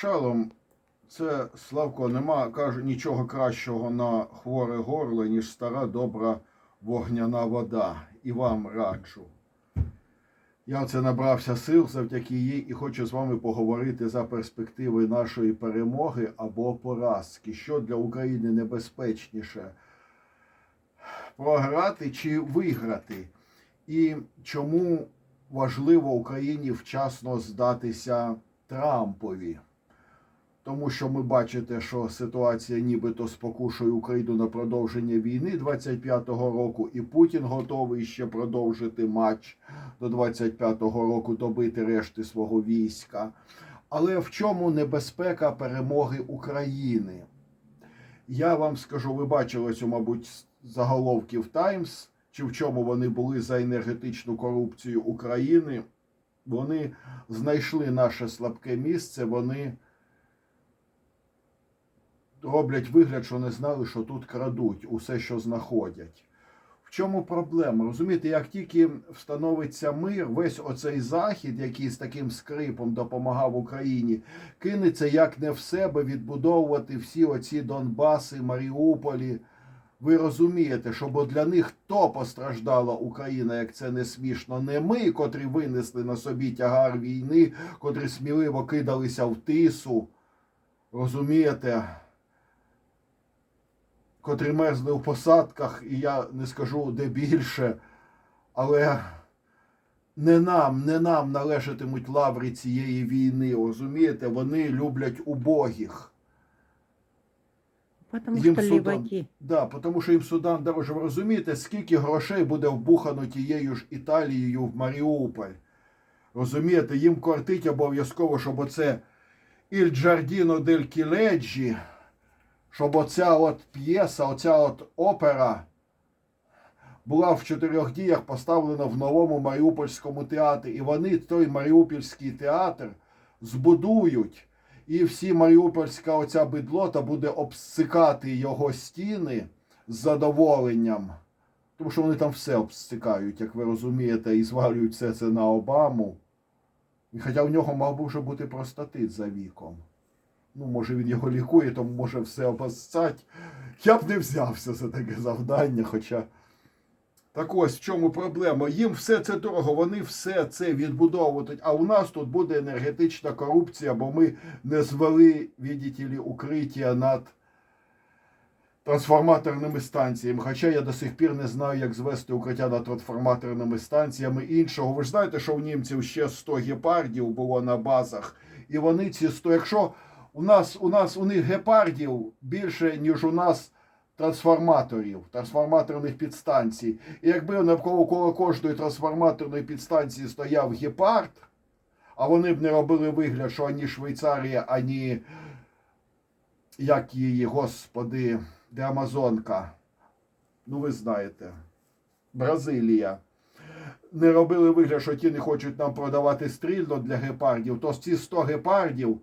Шалом, це Славко, нема каже нічого кращого на хворе горло, ніж стара добра вогняна вода. І вам раджу. Я оце набрався сил завдяки їй і хочу з вами поговорити за перспективи нашої перемоги або поразки. Що для України небезпечніше програти чи виграти? І чому важливо Україні вчасно здатися Трампові? Тому що ми бачите, що ситуація нібито спокушує Україну на продовження війни 25-го року, і Путін готовий ще продовжити матч до 25-го року, добити решти свого війська. Але в чому небезпека перемоги України? Я вам скажу, ви бачили цю, мабуть, з заголовків Таймс, чи в чому вони були за енергетичну корупцію України. Вони знайшли наше слабке місце, вони роблять вигляд, що не знали, що тут крадуть усе, що знаходять. В чому проблема? Розумієте, як тільки встановиться мир, весь оцей захід, який з таким скрипом допомагав Україні, кинеться як не в себе відбудовувати всі оці Донбаси, Маріуполі. Ви розумієте, що бо для них то постраждала Україна, як це не смішно, не ми, котрі винесли на собі тягар війни, котрі сміливо кидалися в тису. Розумієте? Котрі мерзли у посадках, і я не скажу де більше, але не нам, не нам належатимуть лаври цієї війни. Розумієте, вони люблять убогих. Потому Їм что Судан- Да, тому що їм Судан дороже. Ви розумієте, скільки грошей буде вбухано тією ж Італією в Маріуполь? Розумієте, їм кортить обов'язково, щоб оце Il Giardino del Chileggi, щоб оця от п'єса, оця от опера була в чотирьох діях поставлена в новому Маріупольському театрі. І вони той Маріупольський театр збудують. І всі Маріупольська оця бидлота буде обсикати його стіни з задоволенням. Тому що вони там все обсикають, як ви розумієте, і звалюють все це на Обаму. І хоча в нього мав би вже бути простатит за віком. Ну, може, він його лікує, тому може все обоссать. Я б не взявся за таке завдання, хоча. Так ось в чому проблема. Їм все це дорого, вони все це відбудовують, а у нас тут буде енергетична корупція, бо ми не звели, видите укриття над трансформаторними станціями. Хоча я до сих пір не знаю, як звести укриття над трансформаторними станціями іншого. Ви ж знаєте, що в німців ще 100 гепардів було на базах, і вони ці 100, якщо у нас у нас у них гепардів більше, ніж у нас трансформаторів, трансформаторних підстанцій. І якби навколо коло кожної трансформаторної підстанції стояв гепард, а вони б не робили вигляд, що ані Швейцарія, ані як її, господи, де Амазонка. Ну, ви знаєте, Бразилія. Не робили вигляд, що ті не хочуть нам продавати стрільно для гепардів, то ці 100 гепардів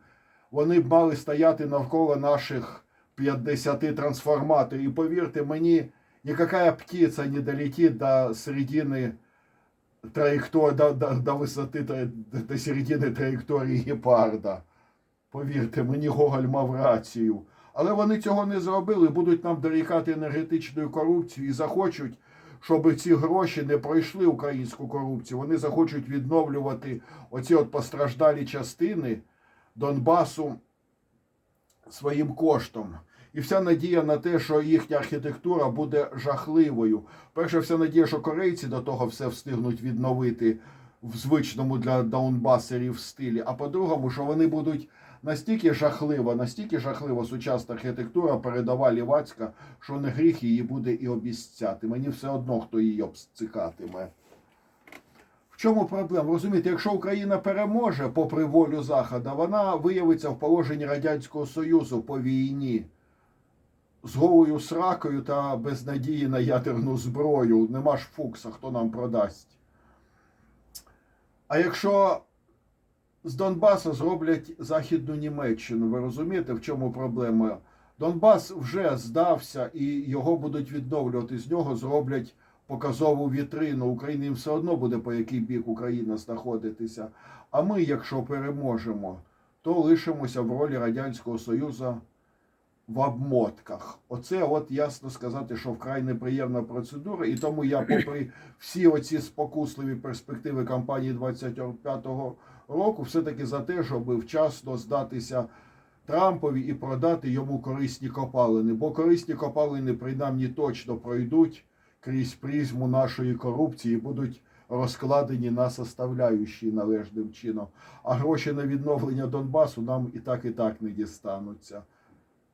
вони б мали стояти навколо наших 50 трансформаторів. І повірте мені, никакая птица не долетит до середины траєкторії, до, до, до тра- до середини траєкторії гепарда. Повірте, мені Гоголь мав рацію. Але вони цього не зробили, будуть нам дорікати енергетичною корупцією і захочуть, щоб ці гроші не пройшли українську корупцію. Вони захочуть відновлювати оці от постраждалі частини Донбасу своїм коштом. І вся надія на те, що їхня архітектура буде жахливою. Перше, вся надія, що корейці до того все встигнуть відновити в звичному для даунбасерів стилі. А по-другому, що вони будуть настільки жахлива, настільки жахлива сучасна архітектура, передова лівацька, що не гріх її буде і обіцяти. Мені все одно, хто її обсцикатиме. Чому проблема? Розумієте, якщо Україна переможе попри волю Заходу, вона виявиться в положенні Радянського Союзу по війні з голою сракою та без надії на ядерну зброю. Нема ж фукса, хто нам продасть. А якщо з Донбаса зроблять Західну Німеччину, ви розумієте, в чому проблема? Донбас вже здався і його будуть відновлювати. З нього зроблять показову вітрину. Україні все одно буде по який бік Україна знаходитися. А ми, якщо переможемо, то лишимося в ролі Радянського Союзу в обмотках. Оце от ясно сказати, що вкрай неприємна процедура, і тому я, попри всі оці спокусливі перспективи кампанії 25-го року, все-таки за те, щоб вчасно здатися Трампові і продати йому корисні копалини. Бо корисні копалини, принаймні, точно пройдуть крізь призму нашої корупції, будуть розкладені на составляючі належним чином. А гроші на відновлення Донбасу нам і так і так не дістануться.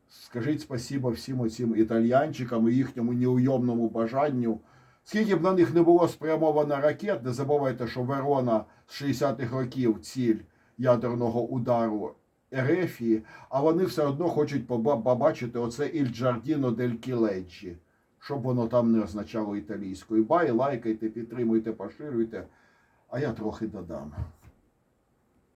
Скажіть спасіба всім оцим італьянчикам і їхньому неуйомному бажанню. Скільки б на них не було спрямовано ракет, не забувайте, що Верона з 60-х років ціль ядерного удару Ерефії, а вони все одно хочуть побачити оце Іль Джардіно дель Кіледжі, щоб воно там не означало італійською. Бай, лайкайте, підтримуйте, поширюйте, а я трохи додам.